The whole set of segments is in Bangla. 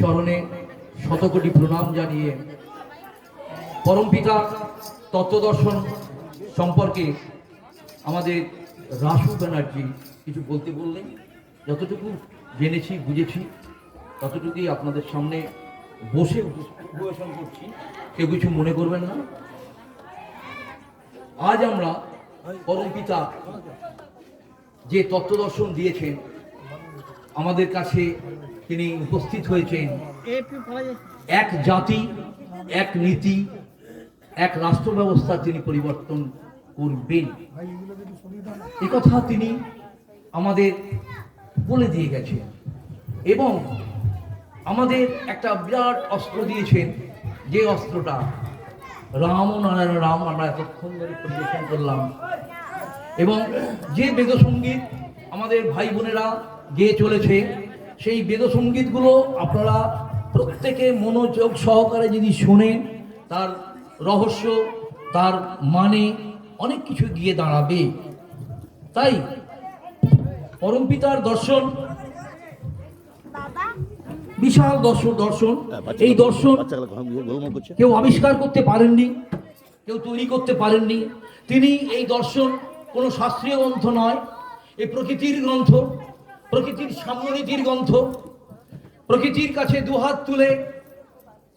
চরণে শতকোটি প্রণাম জানিয়ে পরমপিতা তত্ত্বদর্শন সম্পর্কে আমাদের রাসু ব্যানার্জি কিছু বলতে বললেন। যতটুকু জেনেছি, বুঝেছি, ততটুকুই আপনাদের সামনে বসে উপবেশন করছি। কেউ কিছু মনে করবেন না। আজ আমরা পরমপিতা যে তত্ত্বদর্শন দিয়েছেন, আমাদের কাছে তিনি উপস্থিত হয়েছেন। এক জাতি এক নীতি এক রাষ্ট্র ব্যবস্থা তিনি পরিবর্তন করবেন। কথা তিনি আমাদের বলে দিয়ে গেছেন এবং আমাদের একটা বিরাট অস্ত্র দিয়েছেন। যে অস্ত্রটা রাম ও নারায়ণ রাম আমরা এতক্ষণ ধরে পরিবেশন করলাম। এবং যে বেদসঙ্গীত আমাদের ভাই বোনেরা গেয়ে চলেছে সেই বেদসঙ্গীতগুলো আপনারা প্রত্যেকে মনোযোগ সহকারে যদি শোনেন তার রহস্য তার মানে অনেক কিছু গিয়ে দাঁড়াবে। তাই পরমপিতার দর্শন বিশাল দর্শন দর্শন। এই দর্শন কেউ আবিষ্কার করতে পারেননি কেউ তৈরি করতে পারেননি। তিনি এই দর্শন কোনো শাস্ত্রীয় গ্রন্থ নয় এই প্রকৃতির গ্রন্থ। প্রকৃতির সাম্যনীতির গ্রন্থ প্রকৃতির কাছে দুহাত তুলে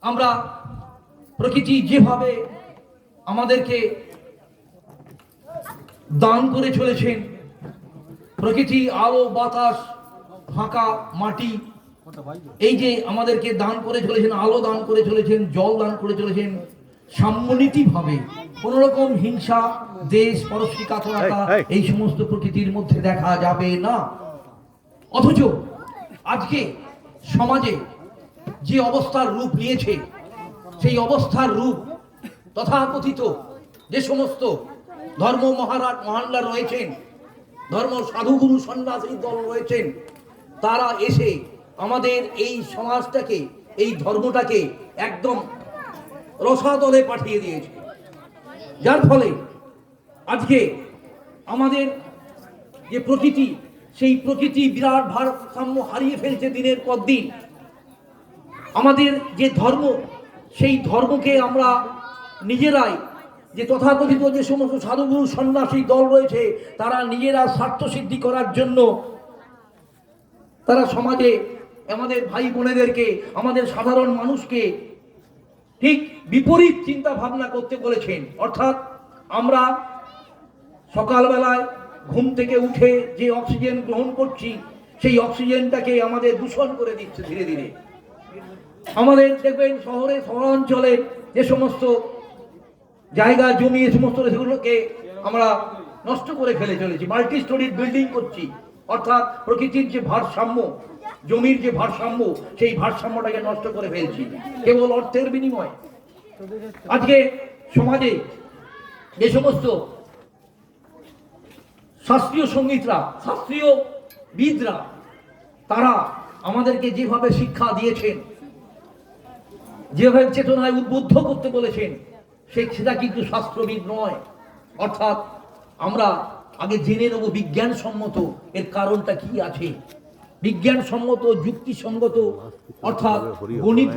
আমরা প্রকৃতি যেভাবে আমাদেরকে দান করে চলেছেন প্রকৃতি আলো বাতাস ফাঁকা মাটি এই যে আমাদেরকে দান করে চলেছেন আলো দান করে চলেছেন জল দান করে চলেছেন সাম্যনীতি ভাবে কোন রকম হিংসা দেশ পরশ্রীকাতরতা এই, এই। এই সমস্ত প্রকৃতির মধ্যে দেখা যাবে না অথচ আজকে সমাজে যে অবস্থার রূপ নিয়েছে, সেই অবস্থার রূপ তথাকথিত যে সমস্ত ধর্ম মহারাজ মহানরা রয়েছেন, ধর্ম সাধুগুরু সন্ন্যাসী দল রয়েছেন, তারা এসে আমাদের এই সমাজটাকে, এই ধর্মটাকে একদম রসাতলে পাঠিয়ে দিয়েছে। যার ফলে আজকে আমাদের যে প্রকৃতি সেই প্রকৃতি বিরাট ভারসাম্য হারিয়ে ফেলছে দিনের পর দিন। আমাদের যে ধর্ম, সেই ধর্মকে আমরা নিজেরাই যে তথাকথিত যে সমস্ত সাধুগুরু, সন্ন্যাসী দল রয়েছে, তারা নিজেরা স্বার্থ সিদ্ধি করার জন্য তারা সমাজে আমাদের ভাই বোনেদেরকে, আমাদের সাধারণ মানুষকে ঠিক বিপরীত চিন্তা ভাবনা করতে বলেছেন। অর্থাৎ আমরা সকালবেলায় ঘুম থেকে উঠে যে অক্সিজেন গ্রহণ করছি, সেই অক্সিজেনটাকে আমাদের দূষণ করে দিচ্ছে ধীরে ধীরে। আমাদের দেখবেন শহরে, শহরাঞ্চলে যে সমস্ত জায়গা, জমি, এ সমস্ত সেগুলোকে আমরা নষ্ট করে ফেলে চলেছি। মাল্টি স্টোরির বিল্ডিং করছি। অর্থাৎ প্রকৃতির যে ভারসাম্য, জমির যে ভারসাম্য, সেই ভারসাম্যটাকে নষ্ট করে ফেলছি। কেবল অর্থের বিনিময়। আজকে সমাজে যে সমস্ত শাস্ত্রীয় সঙ্গীতরা, শাস্ত্রীয় বিদরা, তারা আমাদেরকে যেভাবে শিক্ষা দিয়েছেন, যেভাবে চেতনায় উদ্বুদ্ধ করতে বলেছেন সেটা কিন্তু শাস্ত্রবিদ নয়। অর্থাৎ আমরা আগে জেনে নেব বিজ্ঞানসম্মত এর কারণটা কি আছে। বিজ্ঞানসম্মত, যুক্তিসঙ্গত, অর্থাৎ গণিত।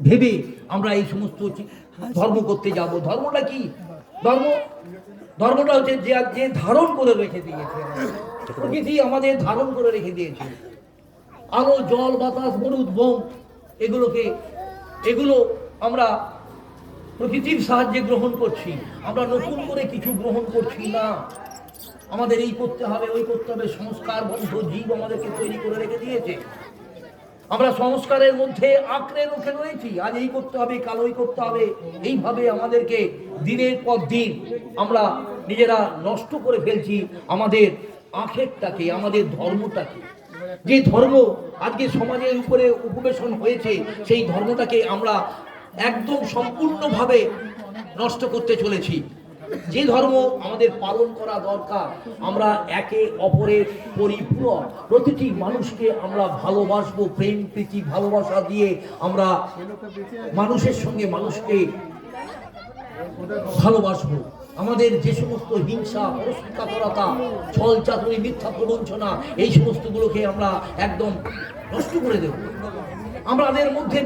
ভেবে আমরা এই সমস্ত ধর্ম করতে যাব। ধর্মটা কি? ধর্ম ধর্মটা হচ্ছে যে যে ধারণ করে রেখে দিয়েছে। প্রকৃতি আমাদের ধারণ করে রেখে দিয়েছে। আলো, জল, বাতাস, মরুদ বোম এগুলোকে, এগুলো আমরা প্রকৃতির সাহায্যে গ্রহণ করছি। আমরা নতুন করে কিছু গ্রহণ করছি না। আমাদের এই করতে হবে, ওই করতে হবে। সংস্কার বন্ধ, জীব আমাদেরকে তৈরি করে রেখে দিয়েছে। আমরা সংস্কারের মধ্যে আঁকড়ে রুখে রয়েছি। আজ এই করতে হবে, কাল ওই করতে হবে। এইভাবে আমাদেরকে দিনের পর দিন আমরা নিজেরা নষ্ট করে ফেলছি আমাদের আখেরটাকে, আমাদের ধর্মটাকে। যে ধর্ম আজকে সমাজের উপরে উপবেশন হয়েছে, সেই ধর্মটাকে আমরা একদম সম্পূর্ণভাবে নষ্ট করতে চলেছি। যে ধর্ম আমাদের পালন করা দরকার, আমরা একে অপরের পরিপূরক। প্রতিটি মানুষকে আমরা ভালোবাসবো, প্রেম, প্রীতি, ভালোবাসা দিয়ে আমরা মানুষের সঙ্গে মানুষকে ভালোবাসবো। আমাদের যে সমস্ত হিংসা পরস্পরতা ছল চাতুরি মিথ্যা প্রবঞ্চনা, এই সমস্তগুলোকে আমরা একদম নষ্ট করে দেব। আমাদের মধ্যে